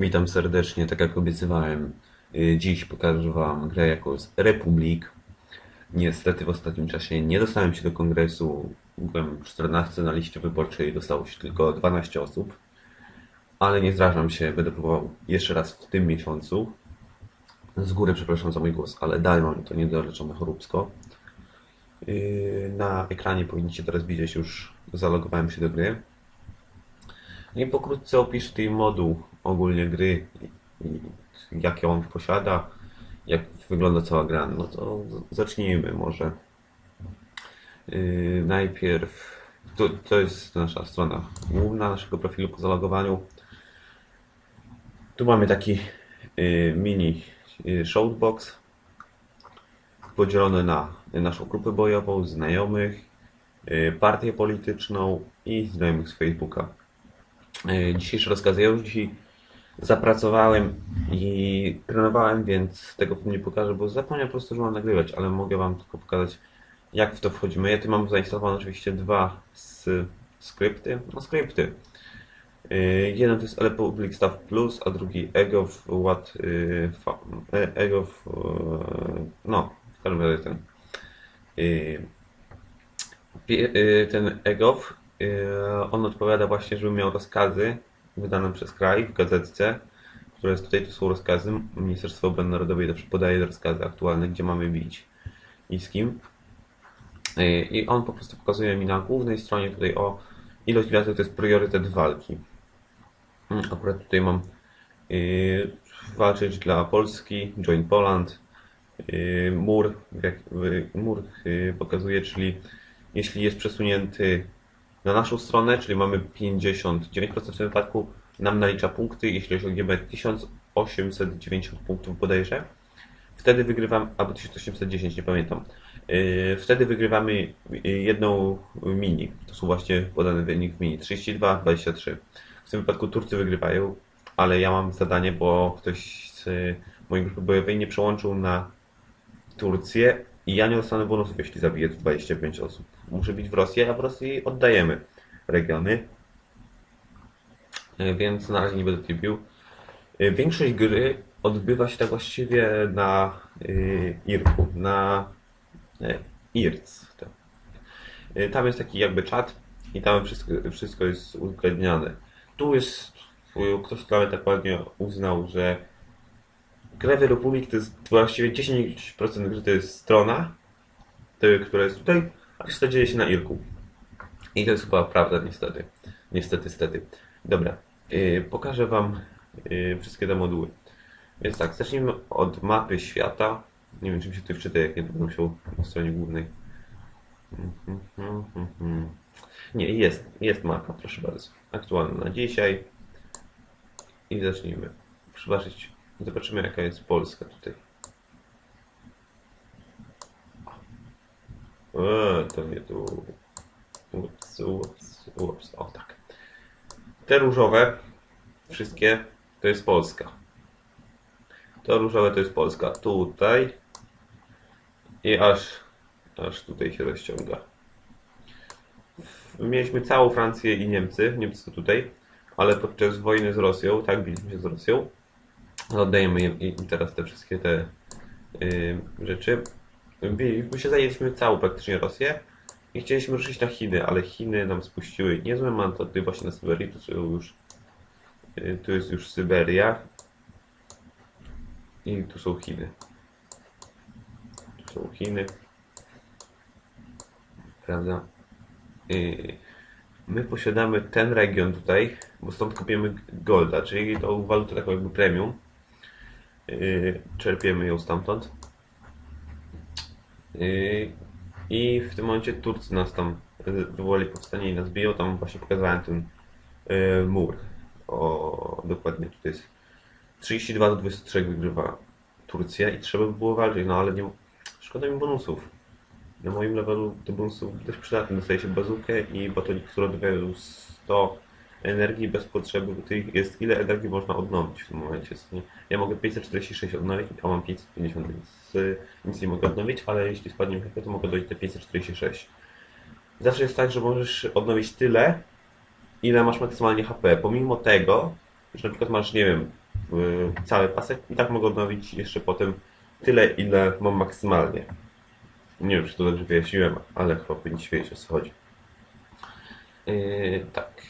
Witam serdecznie, tak jak obiecywałem. y, Dziś pokażę Wam grę jako Republic. Niestety w ostatnim czasie nie dostałem się do kongresu. Byłem 14 na liście wyborczej, dostało się tylko 12 osób. Ale nie zrażam się, będę próbował jeszcze raz w tym miesiącu. Z góry przepraszam za mój głos, ale dalej mam to niedoleczone choróbsko. Yy, Na ekranie powinniście teraz widzieć już, zalogowałem się do gry. No I pokrótce opiszę tej moduł ogólnie gry, jakie on posiada, jak wygląda cała gra. No to zacznijmy może. Yy, najpierw, to, to jest nasza strona główna naszego profilu po zalogowaniu. Tu mamy taki yy, mini yy, shoutbox podzielony na naszą grupę bojową, znajomych, partię polityczną i znajomych z Facebooka. E, Dzisiejsze rozkazy. Zapracowałem i trenowałem, więc tego nie pokażę, bo zapomniałem po prostu, że mam nagrywać, ale mogę wam tylko pokazać, jak w to wchodzimy. Ja tu mam zainstalowane oczywiście dwa s- skrypty. No skrypty. E, Jeden to jest Republic Staff Plus, a drugi EGOW What y, e- EGOW e, no, w każdym razie ten y, y, ten EGOW, y, on odpowiada właśnie, żebym miał rozkazy wydane przez kraj w gazetce, które jest tutaj, to są rozkazy. Ministerstwo Obrony Narodowej zawsze podaje rozkazy aktualne, gdzie mamy bić i z kim. Y, I on po prostu pokazuje mi na głównej stronie tutaj o ilość gwiazdek to jest priorytet walki. Mm, Akurat tutaj mam y, walczyć dla Polski, Join Poland, y, mur, jak, mur pokazuje, czyli jeśli jest przesunięty na naszą stronę, czyli mamy 59% w tym wypadku, nam nalicza punkty, jeśli osiągniemy 1890 punktów bodajże, wtedy wygrywam, albo 1810, nie pamiętam, Yy, wtedy wygrywamy yy, jedną mini, to są właśnie podany wynik mini, 32, 23. W tym wypadku Turcy wygrywają, ale ja mam zadanie, bo ktoś z mojej grupy bojowej nie przełączył na Turcję i ja nie dostanę bonusów, jeśli zabiję tu 25 osób. Muszę bić w Rosję, a w Rosji oddajemy regiony. E, Więc na razie nie będę tutaj bił. E, Większość gry odbywa się tak właściwie na y, Irku, na e, IRC. tak. E, Tam jest taki jakby czat i tam wszystko, wszystko jest uwzględniane. Tu jest, e, ktoś nawet tak ładnie uznał, że Grę Republic to jest właściwie 10% gry to jest strona, to, która jest tutaj, a reszta dzieje się na Irku. I to jest chyba prawda niestety. Niestety, stety. Dobra, yy, pokażę Wam yy, wszystkie te moduły. Więc tak, zacznijmy od mapy świata. Nie wiem, czym się tu wczyta, jak nie będę musiał na stronie głównej. Nie, jest, jest mapa, proszę bardzo. Aktualna na dzisiaj. I zacznijmy. Zobaczyć, zobaczymy jaka jest Polska tutaj. Eee, to nie tu. Ups, ups, ups. O tak. Te różowe, wszystkie, to jest Polska. To różowe to jest Polska. Tutaj. I aż, aż tutaj się rozciąga. Mieliśmy całą Francję i Niemcy. Niemcy tutaj. Ale podczas wojny z Rosją, tak, biliśmy się z Rosją. Oddajemy im, teraz te wszystkie te y, rzeczy. My się zajęliśmy całą praktycznie Rosję i chcieliśmy ruszyć na Chiny, ale Chiny nam spuściły niezłe mandaty właśnie na Syberii. Tu są już, y, tu jest już Syberia i tu są Chiny. Tu są Chiny. Prawda? Y, My posiadamy ten region tutaj, bo stąd kupujemy golda, czyli tą walutę taką jakby premium. Yy, czerpiemy ją stamtąd. Yy, I w tym momencie Turcy nas tam yy, wywołali powstanie i nas biją. Tam właśnie pokazywałem ten mur. O, dokładnie tutaj jest 32 do 23 wygrywa Turcja i trzeba by było walczyć, no ale nie, szkoda mi bonusów. Na moim levelu do bonusów dość przydatne. Dostaje się bazukę i batonik, który oddaje 100 energii bez potrzeby. Tutaj jest ile energii można odnowić w tym momencie. Ja mogę 546 odnowić, a mam 550, więc y, nic nie mogę odnowić, ale jeśli spadnie mi HP, to mogę dojść do 546. Zawsze jest tak, że możesz odnowić tyle, ile masz maksymalnie HP. Pomimo tego, że na przykład masz, nie wiem, yy, cały pasek i tak mogę odnowić jeszcze potem tyle, ile mam maksymalnie. Nie wiem, czy to dobrze wyjaśniłem, ale chyba powinniście wiedzieć o co chodzi. Yy, tak.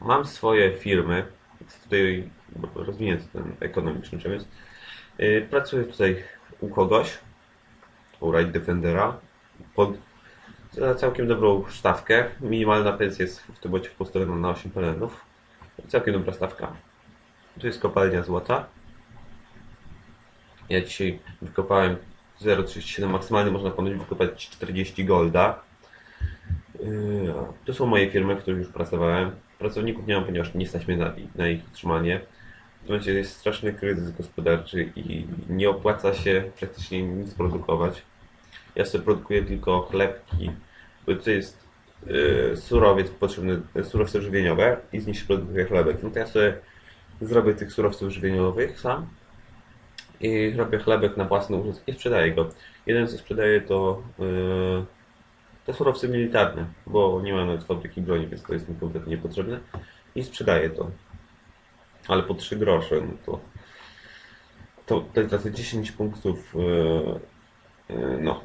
Mam swoje firmy. Tutaj rozwinięty ten ekonomiczny przemysł. Yy, pracuję tutaj u kogoś, u Right Defendera, pod za całkiem dobrą stawkę. Minimalna pensja jest w tym momencie postawiona na 8 pelenów. Całkiem dobra stawka. Tu jest kopalnia złota. Ja dzisiaj wykopałem 0,37, maksymalnie można ponoć wykopać 40 golda. Yy, To są moje firmy, w których już pracowałem. Pracowników nie mam, ponieważ nie stać mnie na, na ich utrzymanie. W tym momencie jest straszny kryzys gospodarczy i nie opłaca się praktycznie nic produkować. Ja sobie produkuję tylko chlebki, bo to jest yy, surowiec potrzebny, surowce żywieniowe i z nich się produkuje chlebek. No to ja sobie zrobię tych surowców żywieniowych sam i robię chlebek na własny użytek i sprzedaję go. Jeden co sprzedaję to yy, te surowce militarne, bo nie mam nawet fabryki broni, więc to jest mi kompletnie niepotrzebne i sprzedaję to. Ale po 3 grosze, no to to tutaj tracę 10 punktów yy, yy, no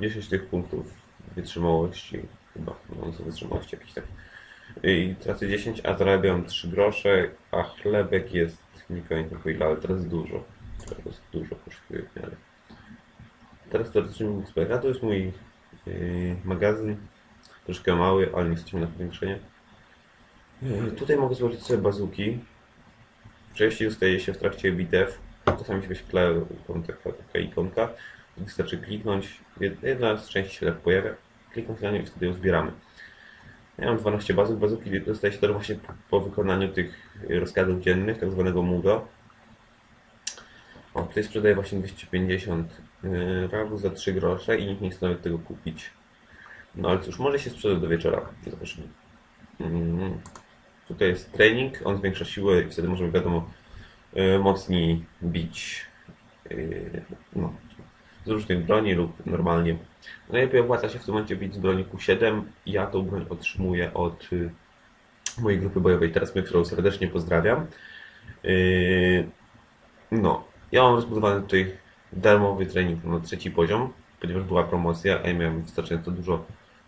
10 tych punktów wytrzymałości chyba, no co wytrzymałości jakiś tak i tracę 10, a zarabiam 3 grosze, a chlebek jest nie pamiętam po ile, ale teraz dużo. Teraz dużo kosztuje w miarę. Teraz teoretycznie mógł spek, a to jest mój magazyn. Troszkę mały, ale nie jesteśmy na powiększenie. Yy, tutaj mogę złożyć sobie bazuki. Częściej dostaje się w trakcie bitew. Czasami się wyświetla taka, taka ikonka. Wystarczy kliknąć. Jedna z części się tak pojawia. Kliknąć na nią i wtedy ją zbieramy. Ja mam 12 bazów. Bazuki dostaje się to właśnie po wykonaniu tych rozkazów dziennych, tak zwanego MUDO. O, tutaj sprzedaję właśnie 250 yy, rawów za 3 grosze i nikt nie chce nawet tego kupić. No ale cóż, może się sprzedać do wieczora. Zobaczymy. Mm. Tutaj jest trening, on zwiększa siłę i wtedy możemy, wiadomo, yy, mocniej bić. Yy, no, z różnych broni lub normalnie. Najlepiej opłaca się w tym momencie bić z broni Q7. Ja tą broń otrzymuję od y, mojej grupy bojowej Teresmy, którą serdecznie pozdrawiam. No, ja mam rozbudowany tutaj darmowy trening na trzeci poziom, ponieważ była promocja, a ja miałem wystarczająco dużo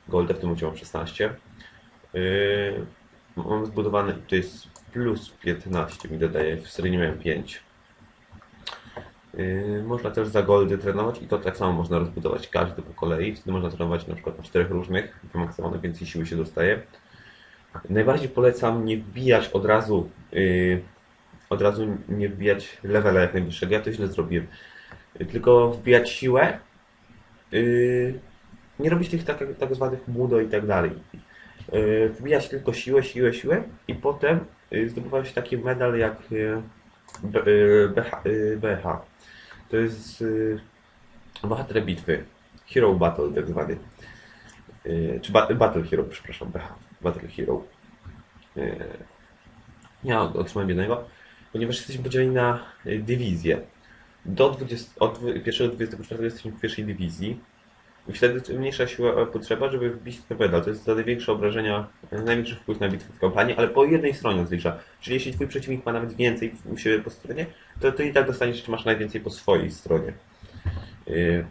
golda, w tym mam 16. Yy, mam zbudowany, to jest plus 15 mi dodaje, w serii nie miałem 5. Yy, można też za goldy trenować i to tak samo można rozbudować każdy po kolei. Wtedy można trenować na przykład na czterech różnych, wymaksowane więcej siły się dostaje. Najbardziej polecam nie wbijać od razu, yy, od razu nie wbijać levela jak najwyższego. Ja to źle zrobiłem. Tylko wbijać siłę, yy, nie robić tych tak, tak zwanych mudo i tak dalej. Yy, wbijać tylko siłę, siłę, siłę i potem yy, taki medal jak yy, BH. To jest bohater bitwy. Hero Battle tak zwany. Czy ba Battle Hero, przepraszam, BH. Battle Hero. Ja otrzymałem jednego, ponieważ jesteśmy podzieleni na dywizje. Do 20, od 1 do 24 jesteśmy w pierwszej dywizji. I wtedy mniejsza siła potrzeba, żeby wbić ten pedal. To jest za największe obrażenia, największy wpływ na bitwę w kampanii, ale po jednej stronie zlicza. Czyli jeśli twój przeciwnik ma nawet więcej u siebie po stronie, to ty i tak dostaniesz, czy masz najwięcej po swojej stronie. Yy.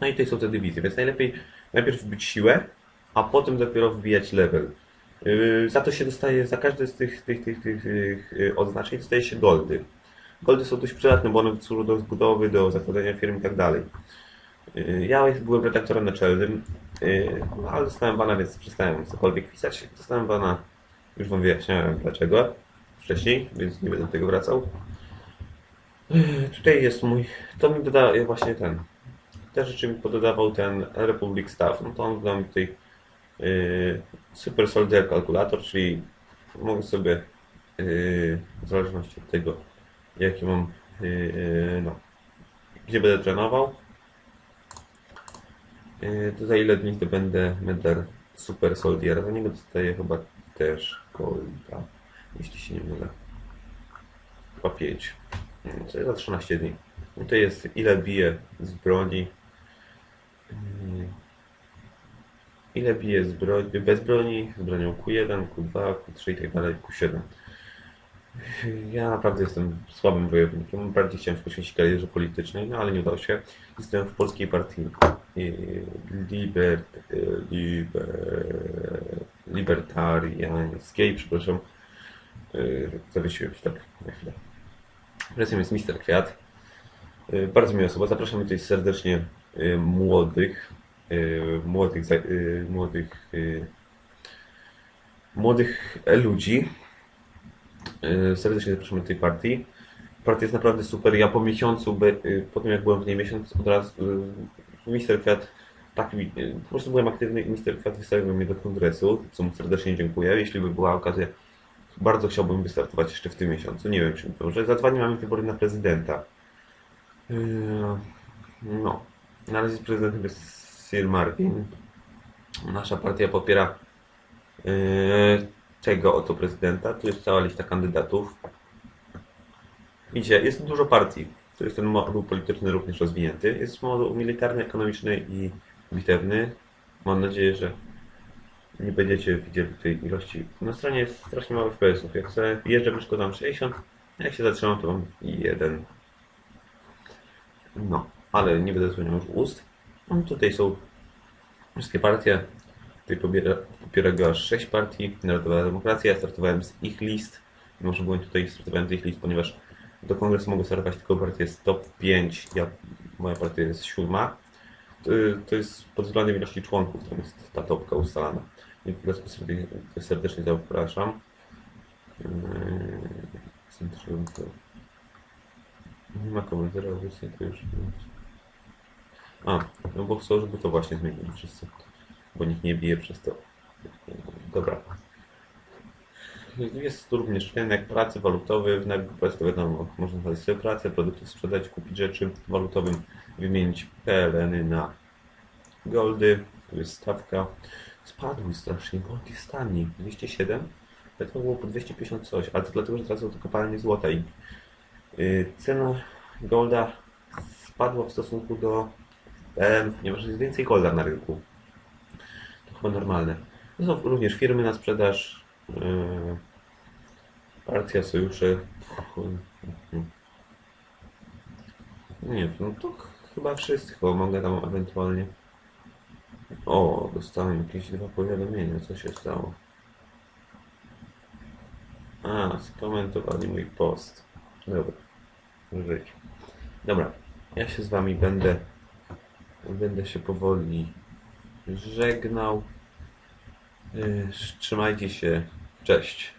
No i tutaj są te dywizje, więc najlepiej najpierw wbić siłę, a potem dopiero wbijać level. Yy, Za to się dostaje, za każde z tych, tych, tych, tych, tych yy, odznaczeń dostaje się goldy. Goldy są dość przydatne, bo one służą do zbudowy, do zakładania firm i tak dalej. Yy, Ja byłem redaktorem naczelnym, yy, no, ale dostałem bana, więc przestałem cokolwiek pisać. Dostałem bana, już Wam wyjaśniałem dlaczego wcześniej, więc nie będę do tego wracał. Yy, Tutaj jest mój, to mi doda właśnie ten, te rzeczy mi pododawał ten Republic Staff, no to on dał mi tutaj yy, Super Soldier Calculator, czyli mogę sobie yy, w zależności od tego, jaki mam, yy, no, gdzie będę trenował, yy, to za ile dni to będę medal Super Soldiera, za niego dostaję chyba też golda, jeśli się nie mylę. Chyba 5. To jest za 13 dni. No to jest ile bije z broni. Ile bije z broni, bez broni, z bronią Q1, Q2, Q3 i tak dalej, Q7. Ja naprawdę jestem słabym wojownikiem. Bardziej chciałem się poświęcić karierze politycznej, no ale nie udało się. Jestem w polskiej partii liber, y, liber, libertariańskiej, przepraszam. Y, Zawiesiłem się tak na chwilę. Prezesem jest Mister Kwiat. Y, Bardzo miła osoba. Zapraszamy tutaj serdecznie młodych, młodych, młodych, młodych ludzi. Y, Serdecznie zapraszamy do tej partii. Partia jest naprawdę super. Ja po miesiącu, y, po tym jak byłem w niej miesiąc, od razu y, Mister Kwiat, tak, y, po prostu byłem aktywny i Mister Kwiat wystawił mnie do kongresu, co mu serdecznie dziękuję. Jeśli by była okazja, bardzo chciałbym wystartować jeszcze w tym miesiącu. Nie wiem, czy mi pomoże. Za dwa dni mamy wybory na prezydenta. No, na razie prezydentem jest Sir Martin. Nasza partia popiera tego oto prezydenta. Tu jest cała lista kandydatów. Widzicie, jest dużo partii. To jest ten moduł polityczny również rozwinięty. Jest moduł militarny, ekonomiczny i bitewny. Mam nadzieję, że nie będziecie widzieli tej ilości. Na stronie jest strasznie mało FPS-ów. Jak sobie jeżdżę blisko tam 60, jak się zatrzymam, to mam jeden. No, ale nie będę zmieniał już ust. No, tutaj są wszystkie partie. Tutaj pobiera, popiera go aż 6 partii. Narodowa Demokracja. Ja startowałem z ich list. Mimo, że byłem tutaj, startowałem z ich list, ponieważ do kongresu mogę startować tylko partie z top 5. Ja, moja partia jest siódma. To, to jest pod względem ilości członków, tam jest ta topka ustalana. Więc serdecznie, zapraszam. Yy, Nie ma komentarza, obecnie to już. A, no bo chcą, żeby to właśnie zmienili wszyscy. Bo nikt nie bije przez to. Dobra. Jest tu również rynek pracy walutowy. Na rynku pracy to wiadomo, można znaleźć sobie pracę, produkty sprzedać, kupić rzeczy walutowym, wymienić PLN-y na goldy. Tu jest stawka. Spadły strasznie, gold jest tani. 207? To było po 250 coś, ale to dlatego, że teraz są to kopalnie złota i yy, cena golda spadła w stosunku do PLN, ponieważ jest więcej golda na rynku. Chyba normalne. To są również firmy na sprzedaż, yy, partia, sojusze. Nie, no to ch- chyba wszystko. Mogę tam ewentualnie. O, dostałem jakieś dwa powiadomienia, co się stało. A, skomentowali mój post. Dobra, żyć. Dobra, ja się z wami będę, będę się powoli żegnał. Yy, Trzymajcie się, cześć.